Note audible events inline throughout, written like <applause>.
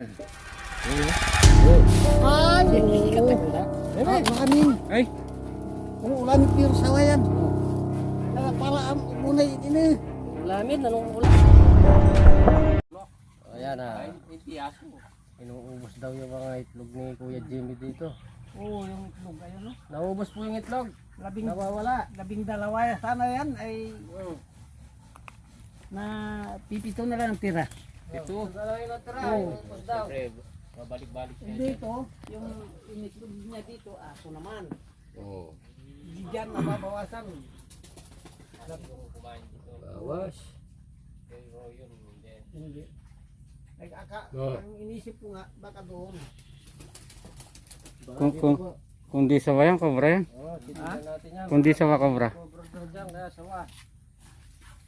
Ay, Ay, maraming. Ay, Umuulan pero sawayan. Kaya para ang muna ini. ulamin, anong ulam? Ayan na. Inuubos daw yung mga itlog ni Kuya Jimmy dito. Oo, yung itlog ayun no. Naubos po yung itlog. Labing Nawawala. labing dalawa sana yan ay na pipito na lang ang tira. Ito. Oo. Daw. Babalik-balik Dito, yung initlog niya dito, aso naman. Oo. Diyan nababawasan. Bawas. Hindi. Nag-aka, Oo. ang inisip ko nga, baka doon. kung, kung, kung di sawa yan, kobra yan. Yan. Kung di sawa, kobra. Cobra daw dyan, kaya sawa.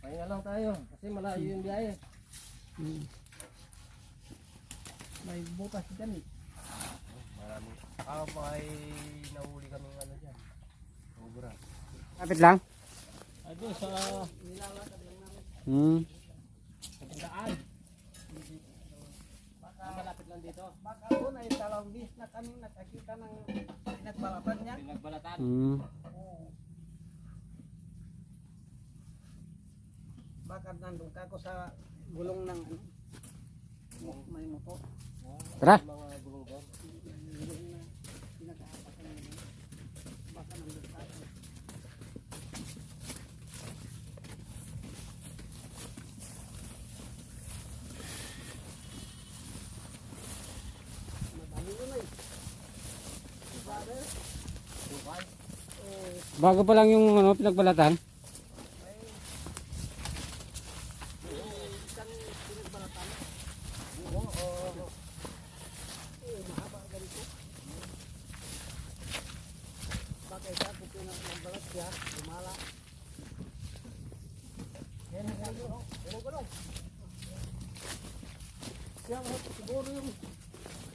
Pahinga lang tayo kasi malayo yung biyahe. Hmm. May butas dyan eh. Maraming. Ah, may nahuli kaming ano dyan. Cobra. Kapit lang. Ay, doon sa Hmm. daan. Baka malapit lang dito. Baka doon ay dalawang bis na kami nakakita ng pinagbalatan niya. Pinagbalatan. Hmm. Baka nandun ka ko sa gulong ng ano. mo- May motor. Tara. Mga gulong doon. Gulong na pinag-aapakan niya. Baka nandun ka. Madami yun eh. Father, Tukay. Eh, Bago pa lang yung ano, pinagbalatan. pinagbalatan. Oo, oo. Eh, mahaba ganito. Bakit siya kung pinagbalat siya, lumala. Yan ang gano'n. Gano'n, gano'n. Siya, siguro yung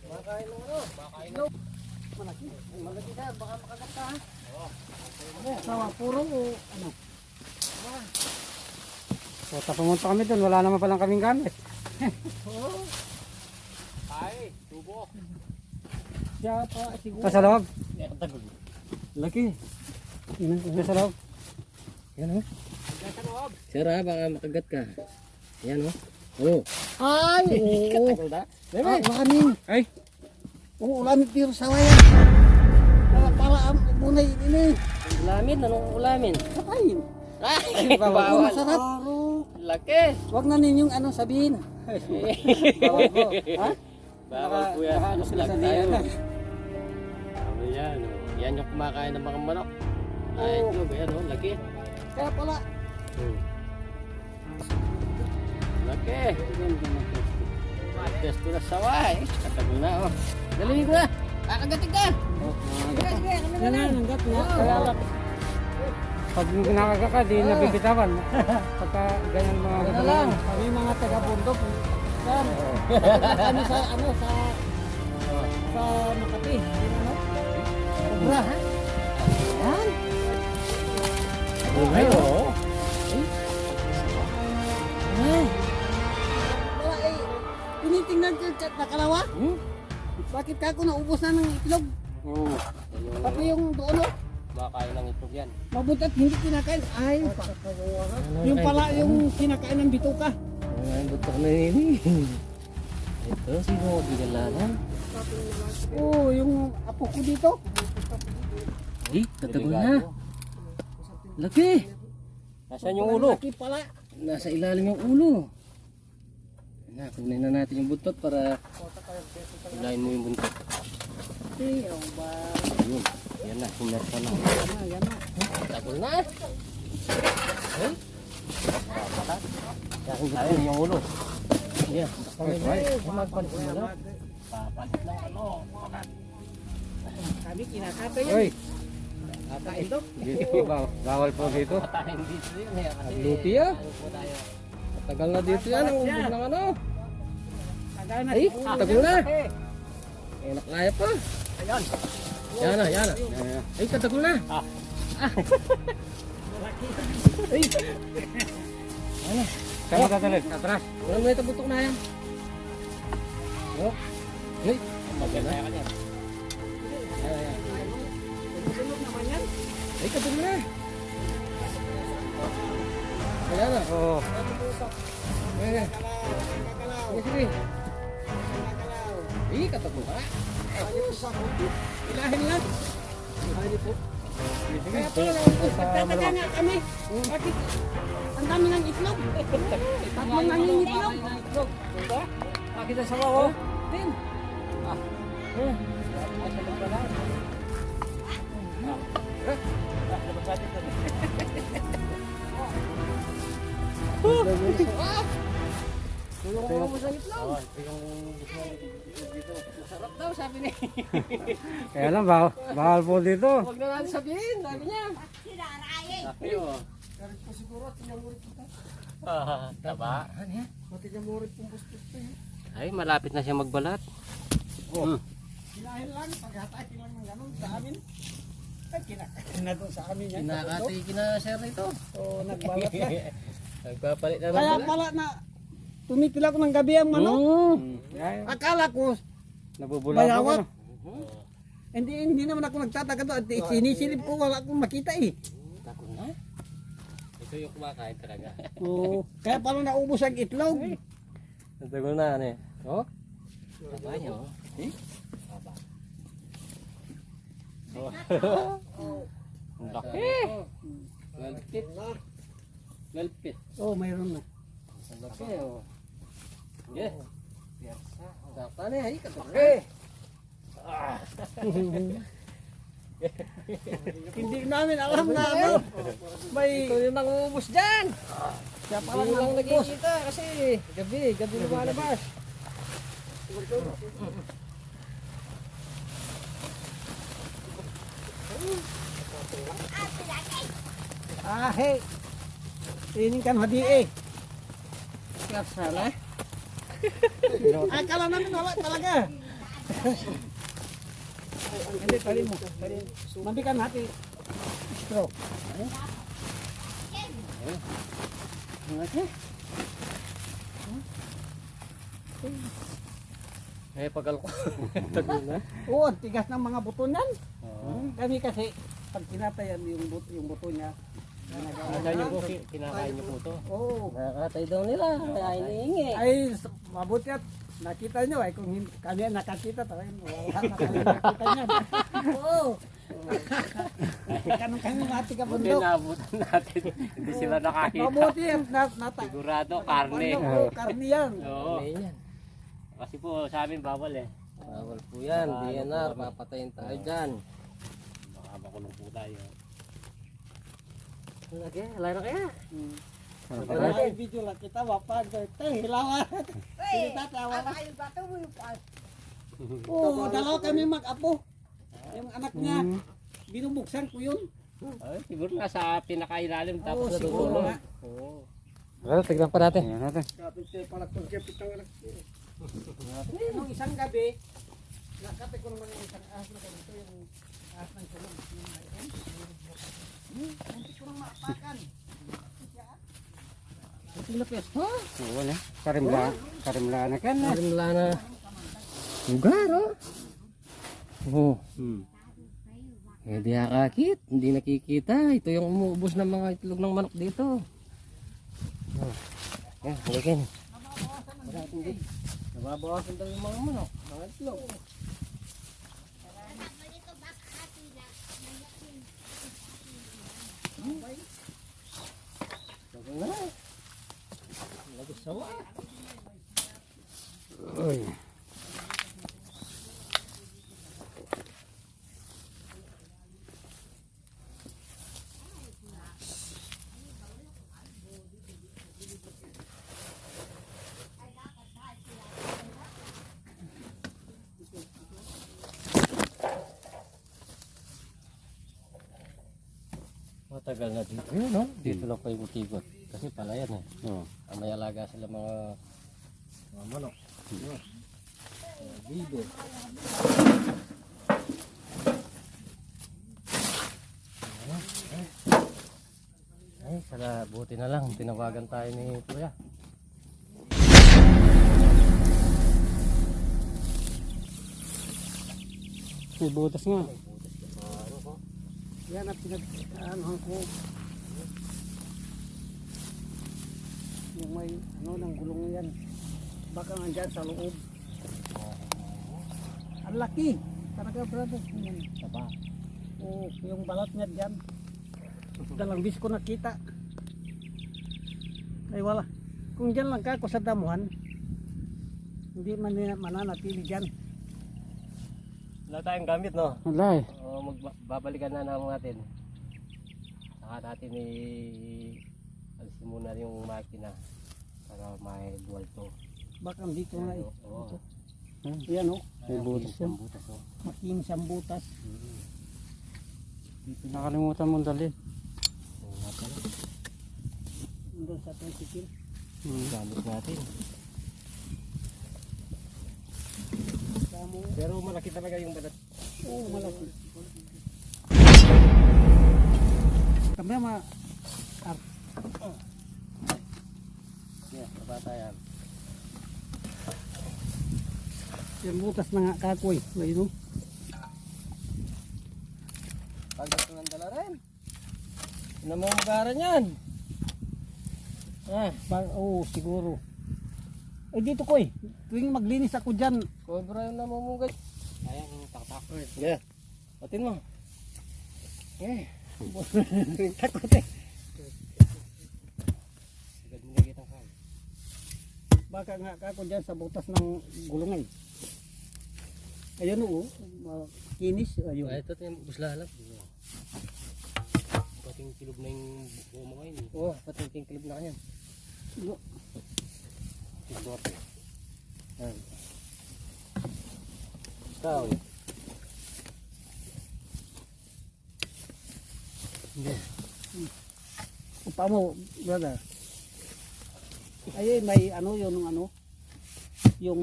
Makain ng ano? Makain ng malaki. Malaki ka. Baka makagat ka ha. Sawa, puro o ano. So, ta pumunta kami doon. Wala naman palang kaming gamit. <laughs> Ay, tubo. Siya pa siguro. Ito sa loob. Yan. Laki. Ito sa loob. Yan o. Sir ha, baka makagat ka. Yan o. Oh. Ay, oo. Tagod ha? Ay, maraming. Ay. Umuulan pero sawayan. Kaya para ang muna ini. Ulamin, anong ulamin? Kapain. Ay, Bawal. Masarap. Laki. Huwag na ninyong ano sabihin. Bawal ko. Ha? Bawal po yan. Ano sila tayo. Ano yan. Yan yung kumakain ng mga manok. Ay, Oo. ito. Yan o, laki. Kaya pala. Hmm. Laki. Test ko na sawa eh. Katagal na oh. Dali ko na. Kakagatin ka. Sige, sige. Ano Yan na, nanggat na. Pag nakaka ka, di nabibitawan. <laughs> Pagka ganyan mga Ano lang, kami mga taga-bundok. Kami sa ano sa sa Makati. Ano? Sobra ha? Yan. Ay, oo. Tinitingnan ko yung chat na kalawa. Hmm? Bakit ka ako naubos na ng itlog? Hmm. Pati yung doon oh. Kumakain ng itlog yan. Mabutat hindi kinakain. Ay, yung pala yung kinakain ng bituka. Ano yung butok na nini? <laughs> Ito, sino mo bigalanan? Oo, yung apo ko dito. Ay, tatagal na. Laki. Nasaan yung ulo? Laki pala. Nasa ilalim yung ulo. Na, kunin na natin yung buntot para ilayin mo yung buntot. Ay, oh, ba. Ayun. Yan na, hinar pa na. Yan na, yan na. Tagol na. Eh? Ayun yung ulo. Yeah. Magpalit mo na. Papalit lang ano. Kami kinakatay yan. Uy, Kakain daw. dito, baw- bawal po dito. Patayin dito yun eh. Lupi ah. ano tayo. Tagal na dito yan. Ang ubod ng ano. Tagal na. Ay, siguro. tagal na. Eh, Eh, nakaya pa. Ayan. Yan na, yan na. Ay, katagol na. Malaki. Kaya matatalib. Atras. Ano mo ito butok na yan? No? Hey, maganda. Ay, ay, ay. Sunod naman yan. Ay, kabili na. Kaya na. Oo. Sige, sige, sige. Eh, katapo ka. Ilahin lang. Sige, sige. Kaya pala naubos. Nagtataka nga kami. Bakit? Ang dami ng itlog. Tatlong nangingitlog. Diba? Makita sa ako. Din. Tulong mo sa itlog. Masarap daw, sabi niya. <laughs> Kaya lang, bawal, bawal po dito. Huwag na natin sabihin, sabi niya. Sabi mo. <laughs> Ah, taba. Ano yan? Pati ka murit pong bustos to. eh. Ay, malapit na siya magbalat. Oh. Ilahin lang. Paghatakin lang ng ganun sa amin. Ay, kinakain na doon sa amin yan. Kinakati, kinashare ito. So, nagbalat na. <laughs> Nagpapalit na Kaya pala na tumitil ako ng gabi ang manok. Mm. Ay, Akala ko, nabubula po. Bayawat. Ano? hindi hindi naman ako nagtataka doon. At Sinisilip ko, wala akong makita eh. Ito yung kumakain talaga. Oo. Kaya pala naubos ang itlog. Natagal na, ano eh. Oh? Taba niya, oh. Eh? Taba. Oh. Ang laki. Lalpit. Lalpit. Oo, oh, mayroon na. Ang laki, oh. Yeah. Tapa na, ay, katagal. <laughs> hindi namin alam na ano. May Ito yung nanguubos dyan. siya lang nang nagkikita kasi gabi, gabi lumalabas. Ah, hey. Tining kan hadi eh. Kaya sana. Akala namin wala talaga. Hindi, tali mo. Mandikan hati. Stroke. Eh, pagal ko. <laughs> Oo, tigas ng mga buto niyan. Kami kasi, pag tinatayan yung buto, yung buto niya, Kaya niyo po, kinakain niyo po ito. Oo. Nakakatay daw nila, kaya iniingi. Ay, mabuti at nakita nyo ay kung kami ang nakakita talagang wala na kami nakita niyan. Oo. Kanong kami mati ka Buti bundok. naabutan natin. Hindi sila nakakita. Mabuti yan, na, nata. Sigurado, karne. Oo, karne yan. Oo. Kasi po sa amin bawal eh. Bawal po yan, DNR, papatayin tayo dyan. Baka makulong po tayo. Lagi, na kaya. Wala ay video lang kita, wapag. Tay, hilawan. Hindi tatawa. Oo, dalawa kami mag-apo. Yung anak niya, binubuksan ko yun. Ay, siguro nasa pinakailalim tapos siguro natutulog. nga. Oo. Well, tignan pa natin. Tingnan natin. Kapit pala kung kapit ang anak. Nung isang gabi, nakapit ko naman yung isang ahas na ganito, yung ahas ng sulong. Wala. Karimla, karimla na kan. Wala na. Lugar, oh. Oo. Hmm. Eh, di akakit. Hindi nakikita. Ito yung umuubos ng mga itlog ng manok dito. Oh. Yan, halikin. Nababawasan daw yung mga manok. Mga itlog. Tagal Matagal na dito yun, no? Dito lang kayo mutigot. Kasi palayan eh. Oo. Ang may alaga sila mga mga manok. Yun. Mga bibo. Ay, sala, buti na lang. Tinawagan tayo ni Kuya. May butas nga. Yan ang pinag-aanohan ko. Yung may ano ng gulong yan. Baka nandyan sa loob. Ang laki. Talaga brother. Yan. Taba. Oo, yung balat niya dyan. Dalang bis ko nakita. Ay wala. Kung dyan lang ka ako sa damuhan, hindi man mananatili dyan. Wala tayong gamit, no? Wala eh. O, magbabalikan na naman natin. Saka natin i... Alisin muna yung makina para may dual to. Baka dito na eh. Oo. Hmm. Yan oh, May butas yan. Butas, oh. makinis ang butas. Nakalimutan mong pala. Doon sa tricycle. Hmm. Gamit natin. Pero malaki talaga yung balat. oo, malaki. Kami ma, Yeah, bata yan. yung butas na nga kakoy. Ayun oh. Pagkat ng dala rin. Namamagaran yan. Ah, Ba, oo, siguro. Eh dito ko eh. Tuwing maglinis ako dyan, cobra yung namamugay. Ayan, yung taktak. Yeah. Patin mo. Eh. <laughs> takot eh. Agad mo nakita ka. Baka nga ako dyan sa butas ng gulungan. Ayun oo, kinis. Ayun. Ah, ito yung buslahalap. Pating kilog na yung buo mo ngayon. Oo, pating ting kilog na kanyan. Isdot. Yan. Ikaw. Upa mo, brother. Ay, may ano yun, yung ano, yung,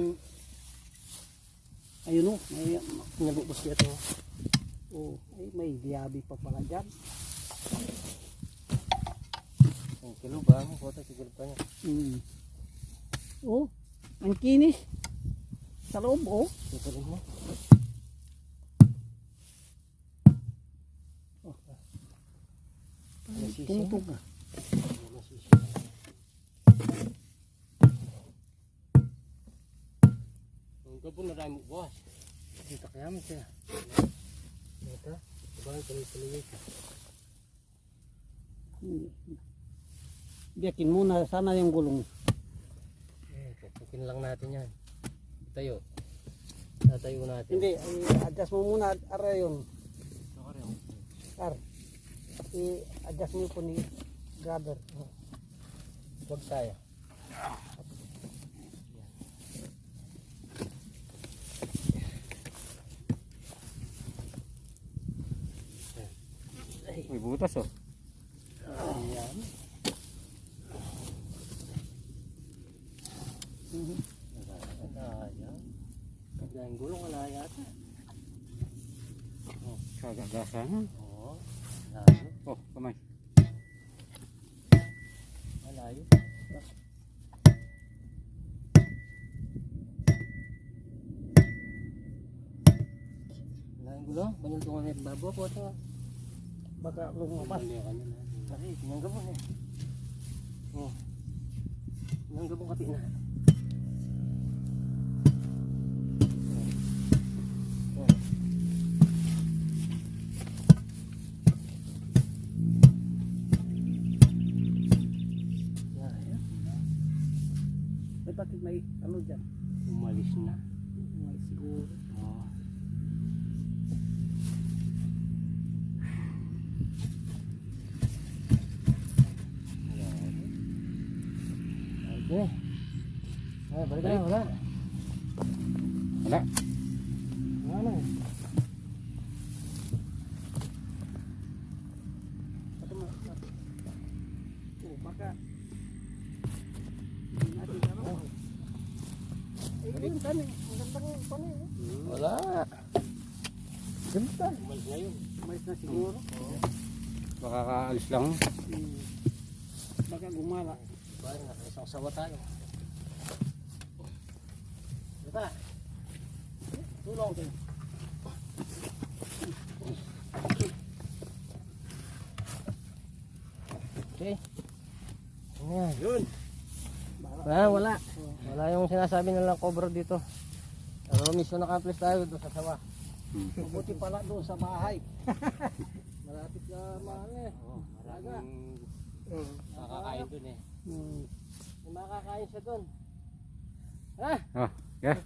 ayun o, may, Nabubos niya ito. oh, ay, may diabi pa pala dyan. Ang kilog ba? Ang kota siguro pa niya. Mm. Oh, ang kinis. Sa loob, oh. Mo. Nasisi. Tumutog ka. Ang gabon na mo buwas. Dito kaya mo siya. Ito. Diba ang tuloy-tuloy ka. Biyakin muna sana yung gulong. Eh, pupukin lang natin yan. Tayo. Tatayo natin. Hindi, i-adjust mo muna ara yun. Ar. I-adjust mo po ni. Oh. Huwag tayo. May butas oh. Ayan. Mhm. Wala yan. Ang gulong wala yata. Kagagasa na. Oo. Malayo. Oh, kamay. Malayo. Wala yung gulong. Banyol tungan na yung babo po ito. Baka lumabas. Kasi sinanggabon eh. Oh. Sinanggabon kati na. Bakit may ano dyan? Umalis na. May siguro. Oh. Okay. Ay, balik na, wala. Wala. Wala. Baka Saan eh? Ang gandang. Wala. Ganda. Umalis na siguro. Oo. Baka kaalis lang. Hmm. Baka gumala. Baka nakaisang sawa tayo. Diba? Tulong tayo. Okay. Ayan. Yun. Wala, wala. Wala yung sinasabi nilang cobra dito. Pero mission accomplished tayo doon sa sawa. Mabuti pala doon sa bahay. <laughs> Malapit na mahal eh. Oo, maraming Oo. makakain doon eh. Hmm. Makakain siya doon. Ha? Oh, yeah.